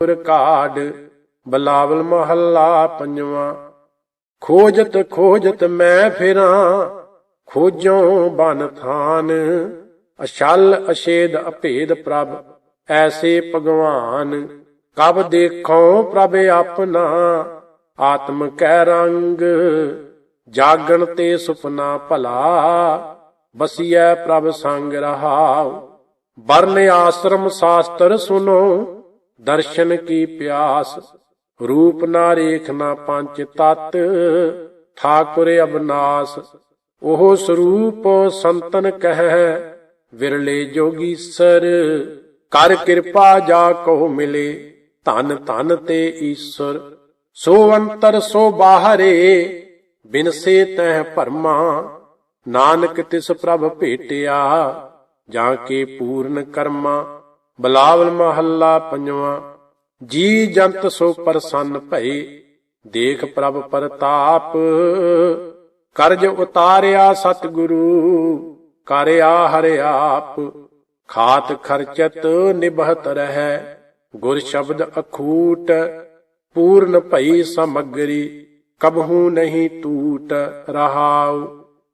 ਪੁਰ ਕਾਢ, ਬਲਾਵਲ ਮਹੱਲਾ ਪੰਜਵਾਂ। ਖੋਜਤ ਖੋਜਤ ਮੈਂ ਫਿਰਾਂ, ਖੋਜੋਂ ਬਨ ਥਾਨ। ਅਛਲ ਅਛੇਦ ਅਭੇਦ ਪ੍ਰਭ, ਐਸੇ ਭਗਵਾਨ। ਕਬ ਦੇਖੋ ਪ੍ਰਭ ਆਪਣਾ, ਆਤਮ ਕੈ ਰੰਗ। ਜਾਗਣ ਤੇ ਸੁਪਨਾ ਭਲਾ, ਬਸੀਐ ਪ੍ਰਭ ਸੰਗ ਰਹਾਉ। ਵਰਨ ਆਸ਼ਰਮ ਸ਼ਾਸਤਰ ਸੁਨੋ ਦਰਸ਼ਨ ਕੀ ਪਿਆਸ, ਰੂਪ ਨਾ ਰੇਖ ਨਾ ਪੰਚ ਤਤ, ਠਾਕੁਰ ਅਬਨਾਸ। ਉਹ ਸਰੂਪ ਸੰਤਨ ਕਹਿ, ਵਿਰਲੇ ਜੋਗੀਸਰ ਕਰ ਕਿਰਪਾ ਜਾ ਕੋ ਮਿਲੇ, ਧਨ ਧਨ ਤੇ ਈਸ਼ਵਰ ਸੋ ਅੰਤਰ ਸੋ ਬਾਹਰੇ ਬਿਨਸੇ ਤਹਿ ਭਰਮਾ। ਨਾਨਕ ਤਿਸ ਪ੍ਰਭ ਭੇਟਿਆ, ਜਾਂ ਕੇ ਪੂਰਨ ਕਰਮਾ। ਬਲਾਵਲ ਮਹੱਲਾ ਪੰਜਵਾਂ। ਜੀ ਜੰਤ ਸੋ ਪ੍ਰਸੰਨ ਭਏ, ਦੇਖ ਪ੍ਰਭ ਪਰਤਾਪ। ਕਰਜ ਉਤਾਰਿਆ ਸਤਿਗੁਰੂ, ਕਰਿਆ ਹਰਿ ਆਪ। ਖਾਤ ਖਰਚਤ ਨਿਭਤ ਰਹਿ, ਗੁਰ ਸ਼ਬਦ ਅਖੂਟ। ਪੂਰਨ ਭਈ ਸਮਗਰੀ, ਕਬਹੂ ਨਹੀਂ ਟੂਟ ਰਹਾਉ।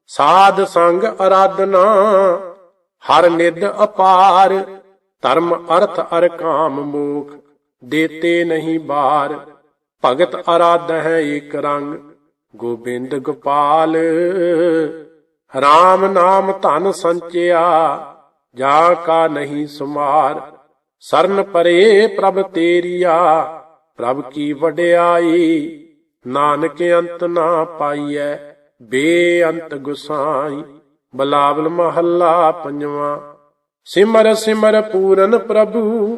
ਸਾਧ ਸੰਗ ਅਰਾਧਨਾ, ਹਰ ਨਿਦ ਅਪਾਰ। ਧਰਮ ਅਰਥ ਅਰ ਕਾਮ ਮੋਖ, ਦੇਤੇ ਨਹੀਂ ਬਾਰ। ਭਗਤ ਅਰਾਧ ਹੈ ਏਕ ਰੰਗ, ਗੋਬਿੰਦ ਗੋਪਾਲ। RAM ਨਾਮ ਧਨ ਸੰਚਿਆ, ਜਾ ਕਾ ਨਹੀਂ ਸੁਮਾਰ। ਸਰਨ ਪਰੇ ਪ੍ਰਭ ਤੇਰੀਆ, ਪ੍ਰਭ ਕੀ ਵਡਿਆਈ। ਨਾਨਕ ਅੰਤ ਨਾ ਪਾਈਐ, ਬੇਅੰਤ ਗੁਸਾਈ। ਬਲਾਵਲ ਮਹੱਲਾ ਪੰਜਵਾਂ। ਸਿਮਰ ਸਿਮਰ ਪੂਰਨ ਪ੍ਰਭੂ,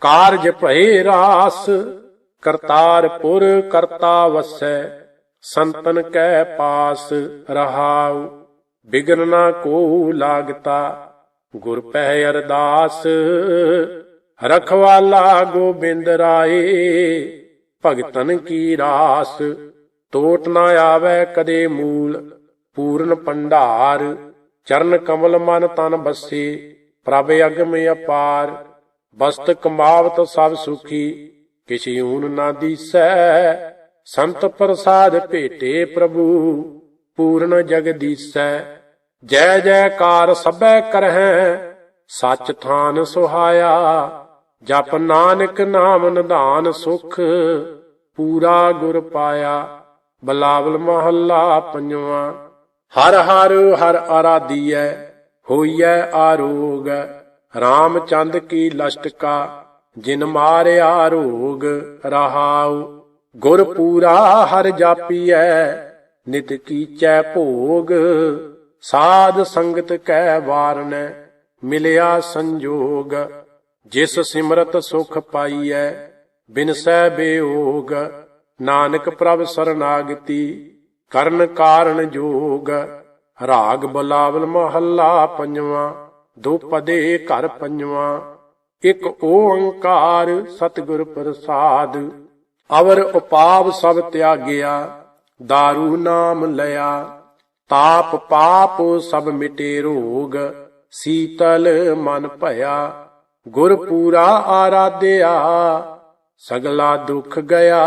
ਕਾਰਜ ਭਏ ਰਾਸ, ਕਰਤਾਰਪੁਰ ਕਰਤਾ ਵਸੈ, ਸੰਤਨ ਕੈ ਪਾਸ ਰਹਾਉ, ਬਿਗਨ ਨਾ ਕੋ ਲਾਗਤਾ, ਗੁਰ ਪਹਿ ਅਰਦਾਸ, ਰਖਵਾਲਾ ਗੋਬਿੰਦ ਰਾਏ, ਭਗਤਨ ਕੀ ਰਾਸ ਟੋਟ ਨਾ ਆਵੇ ਕਦੇ ਮੂਲ, ਪੂਰਨ ਭੰਡਾਰ, ਚਰਨ ਕਮਲ ਮਨ ਤਨ ਬਸੇ ਪ੍ਰਭ ਅਗਮ ਅਪਾਰ ਬਸਤ ਕਮਾਵਤ ਸਭ ਸੁਖੀ ਕਿਛ ਊਨ ਨਾ ਦੀਸੈ, ਸੰਤ ਪ੍ਰਸਾਦ ਭੇਟੇ ਪ੍ਰਭੂ, ਪੂਰਨ ਜਗਦੀਸੈ ਜੈ ਜੈਕਾਰ ਸਭੈ ਕਰਹਿ, ਸੱਚ ਥਾਨ ਸੁਹਾਇਆ, ਜਪ ਨਾਨਕ ਨਾਮ ਨਿਧਾਨ ਸੁਖ, ਪੂਰਾ ਗੁਰ ਪਾਇਆ। ਬਲਾਵਲ ਮਹੱਲਾ ਪੰਜਵਾਂ, ਹਰ ਹਰ ਹਰ ਆਰਾਧੀਐ। ਹੋਈਐ ਆਰੋਗ, ਰਾਮਚੰਦ ਕੀ ਲਸ਼ਟਕਾ ਜਿਨ ਮਾਰਿਆ ਰੋਗ ਰਹਾਉ। ਗੁਰ ਪੂਰਾ ਹਰ ਜਾਪੀਐ, ਨਿਤ ਕੀਚੈ ਭੋਗ। ਸਾਧ ਸੰਗਤ ਕੈ ਵਾਰਨੈ ਮਿਲਿਆ ਸੰਜੋਗ। ਜਿਸ ਸਿਮਰਤ ਸੁਖ ਪਾਈਐ ਬਿਨਸੈ ਬੇਓਗ। ਨਾਨਕ ਪ੍ਰਭ ਸਰਨਾਗਤੀ, ਕਰਨ ਕਾਰਨ ਜੋਗ। ਰਾਗ ਬਲਾਵਲ ਮਹੱਲਾ ਪੰਜਵਾਂ, ਦੋ ਪਦੇ ਘਰ ਪੰਜਵਾਂ। ਇੱਕ ਓੰਕਾਰ ਸਤਿਗੁਰ ਪ੍ਰਸਾਦ, ਅਵਰ ਉਪਾਵ ਸਭ ਤਿਆਗਿਆ दारू ਨਾਮ ਲਿਆ। ਤਾਪ ਪਾਪ ਸਭ ਮਿਟੇ ਰੋਗ, ਸੀਤਲ ਮਨ ਭਇਆ। ਗੁਰ ਪੂਰਾ ਆਰਾਧਿਆ, ਸਗਲਾ ਦੁੱਖ ਗਿਆ,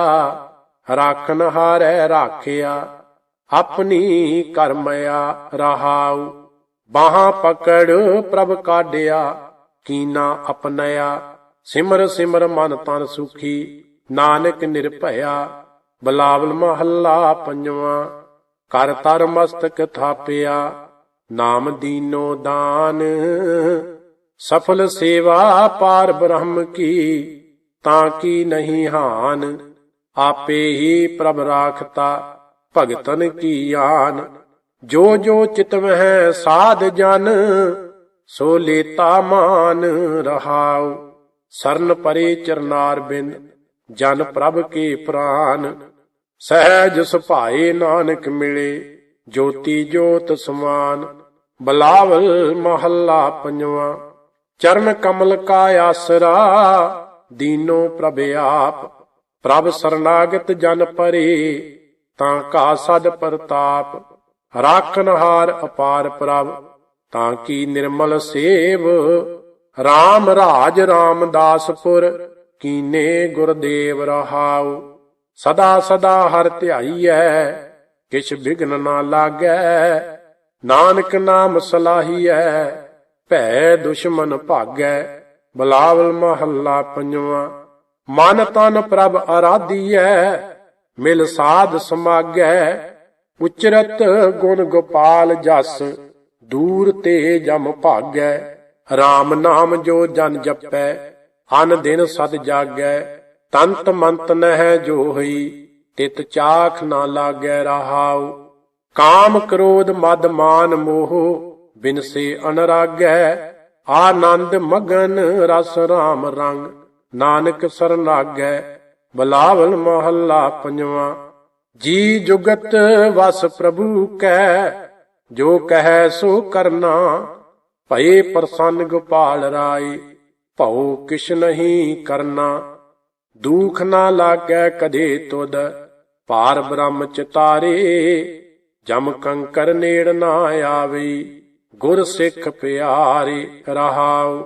ਰਾਖਨ ਹਾਰੈ ਰਾਖਿਆ। ਆਪਣੀ ਕਰਮਿਆ ਰਹਾਉ। ਬਾਹਾਂ ਪਕੜ ਪ੍ਰਭ ਕਾਢਿਆ, ਕੀਨਾ ਅਪਨਿਆ ਸਿਮਰ ਸਿਮਰ ਮਨ ਤਨ ਸੁਖੀ, ਨਾਨਕ ਨਿਰਭਇਆ। ਬਲਾਵਲ ਮਹੱਲਾ ਪੰਜਵਾਂ, ਕਰ ਤਰ ਮਸਤਕ ਥਾਪਿਆ। ਨਾਮ ਦੀਨੋ ਦਾਨ, ਸਫਲ ਸੇਵਾ ਪਾਰ ਬ੍ਰਹਮ ਕੀ। ਤਾਂ ਕੀ ਨਹੀਂ ਹਾਨ, ਆਪੇ ਹੀ ਪ੍ਰਭ ਰਾਖਤਾ। ਭਗਤਨ ਕੀ ਆਨ। ਜੋ ਜੋ ਚਿਤਵ ਹੈ ਸਾਧ ਜਨ, ਸੋ ਲੇਤਾ ਮਾਨ ਰਹਾਉ। ਸਰਨ ਪਰੇ ਚਰਨਾਰ ਬਿਨ, ਜਨ ਪ੍ਰਭ ਕੇ ਪ੍ਰਾਨ। ਸਹਿਜ ਸੁਭਾਏ ਨਾਨਕ ਮਿਲੇ, ਜੋਤੀ ਜੋਤ ਸਮਾਨ। ਬਲਾਵਲ ਮਹੱਲਾ ਪੰਜਵਾਂ, ਚਰਨ ਕਮਲ ਕਾ ਆਸਰਾ, ਦੀਨੋ ਪ੍ਰਭ ਆਪ। ਪ੍ਰਭ ਸਰਨਾਗਤ ਜਨ ਪਰੇ ਤਾਂ ਕਾ ਸਦ ਪ੍ਰਤਾਪ, ਰਾਖਨ ਹਾਰ ਅਪਾਰ ਪ੍ਰਭ, ਤਾਂ ਕੀ ਨਿਰਮਲ ਸੇਵ RAM ਰਾਜ ਰਾਮਦਾਸਪੁਰ, ਕੀਨੇ ਗੁਰਦੇਵ ਰਹਾਉ, ਸਦਾ ਸਦਾ ਹਰ ਧਿਆਈਐ, ਕਿਛ ਬਿਗਨ ਨਾ ਲਾਗੈ, ਨਾਨਕ ਨਾਮ ਸਲਾਹੀਐ, ਭੈ ਦੁਸ਼ਮਨ ਭਾਗੈ, ਬਲਾਵਲ ਮਹੱਲਾ ਪੰਜਵਾ, ਮਨ ਤਨ ਪ੍ਰਭ ਆਰਾਧੀਐ ਮਿਲ ਸਾਧ ਸਮਾਗੈ ਉਚਰਤ ਗੁਣ ਗੋਪਾਲ ਜਸ, ਦੂਰ ਤੇ ਜਮ ਭਾਗੈ RAM ਨਾਮ ਜੋ ਜਨ ਜਪੈ, ਅਨ ਦਿਨ ਸਤ ਜਾਗੈ ਤੰਤ ਮੰਤ ਨਹਿ ਜੋ ਹੋਈ, ਤਿਤ ਚਾਖ ਨਾ ਲਾਗੈ ਰਹਾਉ। ਕਾਮ ਕ੍ਰੋਧ ਮਦ ਮਾਨ ਮੋਹ ਬਿਨਸੇ ਅਨਰਾਗੈ ਆਨੰਦ ਮਗਨ ਰਸ ਰਾਮ ਰੰਗ, ਨਾਨਕ ਸਰਨਾਗੈ ਬਲਾਵਲ ਮਹੱਲਾ ਪੰਜਵਾ, ਜੀ ਜੁਗਤ ਵਸ ਪ੍ਰਭੂ ਕੈ, ਜੋ ਕਹੈ ਸੋ ਕਰਨਾ, ਭਏ ਪ੍ਰਸੰਨ ਗੋਪਾਲ ਰਾਏ, ਭਉ ਕਿਛ ਨਹੀਂ ਕਰਨਾ। ਦੁਖ ਨਾ ਲਾਗੈ ਕਦੇ ਤੁਧ ਪਾਰ ਬ੍ਰਹਮ ਚਿਤਾਰੇ ਜਮ ਕੰਕਰ ਨੇੜ ਨਾ ਆਵੇ, ਗੁਰ ਸਿੱਖ ਪਿਆਰੇ ਰਹਾਉ।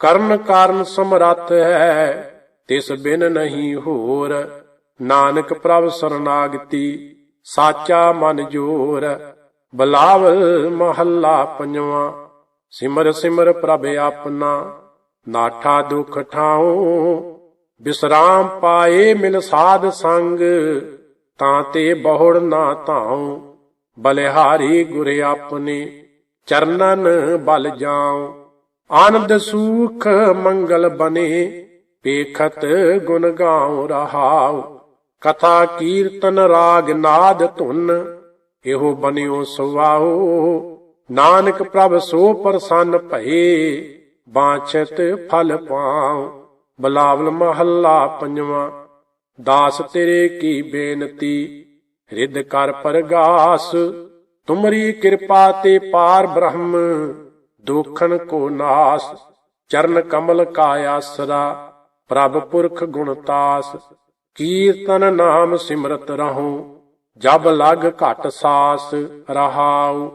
ਕਰਨ ਕਾਰਨ ਸਮਰੱਥ ਹੈ ਤਿਸ ਬਿਨ ਨਹੀਂ ਹੋਰ। ਨਾਨਕ ਪ੍ਰਭ ਸਰਨਾਗਤੀ, ਸਾਚਾ ਮਨ ਜੋਰ। ਬਲਾਵਲ ਮਹੱਲਾ ਪੰਜਵਾ, ਸਿਮਰ ਸਿਮਰ ਪ੍ਰਭ ਆਪਣਾ। ਨਾਠਾ ਦੁਖ ਠਾਉ, ਬਿਸਰਾਮ ਪਾਏ ਮਿਲ ਸਾਧ ਸੰਗ। ਤਾਂ ਤੇ ਬਹੁੜ ਨਾ ਧਾਉ, ਬਲਿਹਾਰੀ ਗੁਰ ਆਪਣੇ। ਚਰਨਨ ਬਲ ਜਾਉ, ਆਨੰਦ ਸੂਖ ਮੰਗਲ ਬਨੇ ਪੇਖਤ ਗੁਣ ਗਾਉ ਰਹਾਉ, ਕਥਾ ਕੀਰਤਨ ਰਾਗ ਨਾਦ ਧੁਨ, ਇਹੋ ਬਨਿਓ ਸੁਵਾਉ ਨਾਨਕ ਪ੍ਰਭ ਸੋ ਪ੍ਰਸੰਨ ਭਏ, ਬਾਛਤ ਫਲ ਪਾਉ। ਬਲਾਵਲ ਮਹੱਲਾ ਪੰਜਵਾ, ਦਾਸ ਤੇਰੇ ਕੀ ਬੇਨਤੀ ਹਿਰਦ ਕਰ ਪਰਗਾਸ। ਤੁਮਰੀ ਕਿਰਪਾ ਤੇ ਪਾਰ ਬ੍ਰਹਮ ਦੁਖਨ ਕੋ ਨਾਸ, ਚਰਨ ਕਮਲ ਕਾ ਆਸਰਾ ਪ੍ਰਭ ਪੁਰਖ ਗੁਣਤਾਸ ਕੀਰਤਨ ਨਾਮ ਸਿਮਰਤ ਰਹੋ, ਜਬ ਲਗ ਘਟ ਸਾਸ ਰਹਾਉ।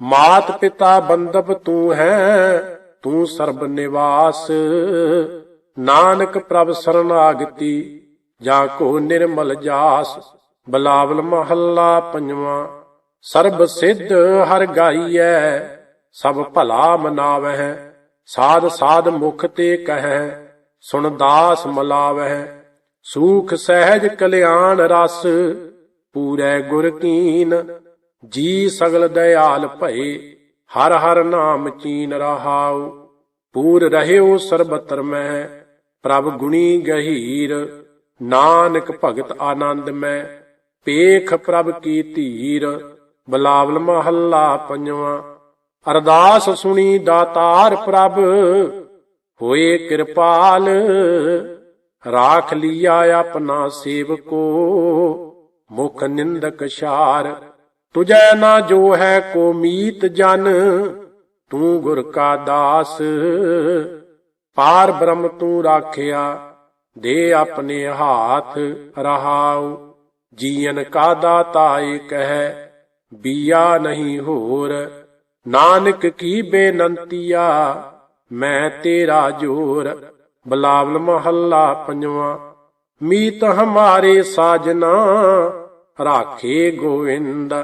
ਮਾਤ ਪਿਤਾ ਬੰਦਪ ਤੂੰ ਹੈ, ਤੂੰ ਸਰਬ ਨਿਵਾਸ। ਨਾਨਕ ਪ੍ਰਭ ਸਰਨਾਗਤੀ, ਜਾ ਕੋ ਨਿਰਮਲ ਜਾਸ, ਬਲਾਵਲ ਮਹੱਲਾ ਪੰਜਵਾਂ। ਸਰਬ ਸਿੱਧ ਹਰ ਗਾਈਐ, ਸਭ ਭਲਾ ਮਨਾਵਹਿ, ਸਾਧ ਸਾਧ ਮੁਖ ਤੇ ਕਹੈ ਸੁਣ ਦਾਸ ਮਲਾਵਹਿ, ਸੂਖ ਸਹਿਜ ਕਲਿਆਣ ਰਸ, ਪੂਰੈ ਗੁਰ ਕੀਨ, ਜੀ ਸਗਲ ਦਇਆਲ ਭਏ, ਹਰ ਹਰ ਨਾਮ ਚੀਨ ਰਹਾਉ, ਪੂਰ ਰਹਿਓ ਸਰਬਤਰ ਮੈਂ, ਪ੍ਰਭ ਗੁਣੀ ਗਹੀਰ, ਨਾਨਕ ਭਗਤ ਆਨੰਦ ਮੈਂ, ਪੇਖ ਪ੍ਰਭ ਕੀ ਧੀਰ, ਬਲਾਵਲ ਮਹੱਲਾ ਪੰਜਵਾ, ਅਰਦਾਸ ਸੁਣੀ ਦਾਤਾਰ ਪ੍ਰਭ ਹੋਏ ਕਿਰਪਾਲ, ਰਾਖ ਲਿਆ ਆਪਣਾ ਸੇਵਕੋ, ਮੁਖ ਨਿੰਦਕ ਸ਼ਾਰ। ਤੁਝੈ ਨਾ ਜੋ ਹੈ ਕੋ ਮੀਤ ਜਨ, ਤੂੰ ਗੁਰ ਕਾ ਦਾਸ। ਪਾਰ ਬ੍ਰਹਮ ਤੂੰ ਰਾਖਿਆ, ਦੇ ਆਪਣੇ ਹਾਥ ਰਹਾਉ। ਜੀਵਨ ਕਾ ਦਾਤਾ ਏਕ ਹੈ ਬੀਆ ਨਹੀਂ ਹੋਰ। ਨਾਨਕ ਕੀ ਬੇਨੰਤੀਆ ਮੈਂ ਤੇਰਾ ਜੋਰ, ਬਲਾਵਲ ਮਹੱਲਾ ਪੰਜਵਾ। ਮੀਤ ਹਮਾਰੇ ਸਾਜਨਾ, ਰਾਖੇ ਗੋਵਿੰਦ।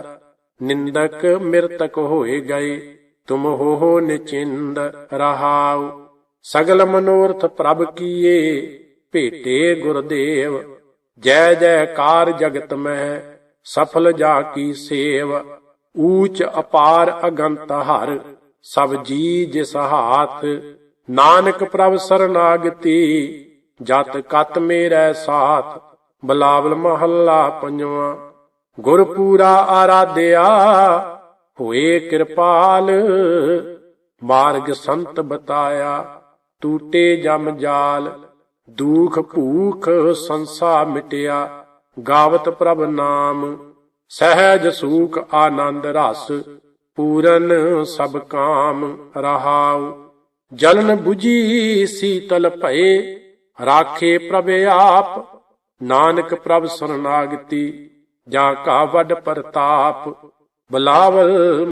ਨਿੰਦਕ ਮਿਰਤਕ ਹੋਏ ਗਏ, ਤੁਮ ਹੋ ਨਿਚਿੰਦ, ਰਹਾਉ। ਸਗਲ ਮਨੋਰਥ ਪ੍ਰਭ ਕੀਏ, ਭੇਟੇ ਗੁਰਦੇਵ। ਜੈ ਜੈਕਾਰ ਜਗਤ ਮਹਿ ਸਫਲ ਜਾ ਕੀ ਸੇਵ। ਊਚ ਅਪਾਰ ਅਗੰਤ ਹਰ। ਸਭ ਜੀ ਜਿਸ ਹਾਥ ਨਾਨਕ ਪ੍ਰਭ ਸਰਨਾਗਤੀ, ਜਤ ਕਤ ਮੇਰੈ ਸਾਥ, ਬਲਾਵਲ ਮਹੱਲਾ ਪੰਜਵਾ ਗੁਰ ਪੂਰਾ ਆਰਾਧਿਆ, ਹੋਏ ਕਿਰਪਾਲ, ਮਾਰਗ ਸੰਤ ਬਤਾਇਆ, ਟੂਟੇ ਜਮ ਜਾਲ, ਦੁਖ ਭੂਖ ਸੰਸਾ ਮਿਟਿਆ, ਗਾਵਤ ਪ੍ਰਭ ਨਾਮ, ਸਹਿਜ ਸੂਖ ਆਨੰਦ ਰਸ ਪੂਰਨ ਸਭ ਕਾਮ ਰਹਾਉ। ਜਲਨ 부ਜੀ ਸੀਤਲ ਭਏ, ਰਾਖੇ ਪ੍ਰਭ ਆਪ, ਨਾਨਕ ਪ੍ਰਭ ਸਰਨਾਗਤੀ ਜਾਂ ਕਾ ਵੱਡ ਪ੍ਰਤਾਪ, ਬਲਾਵਲ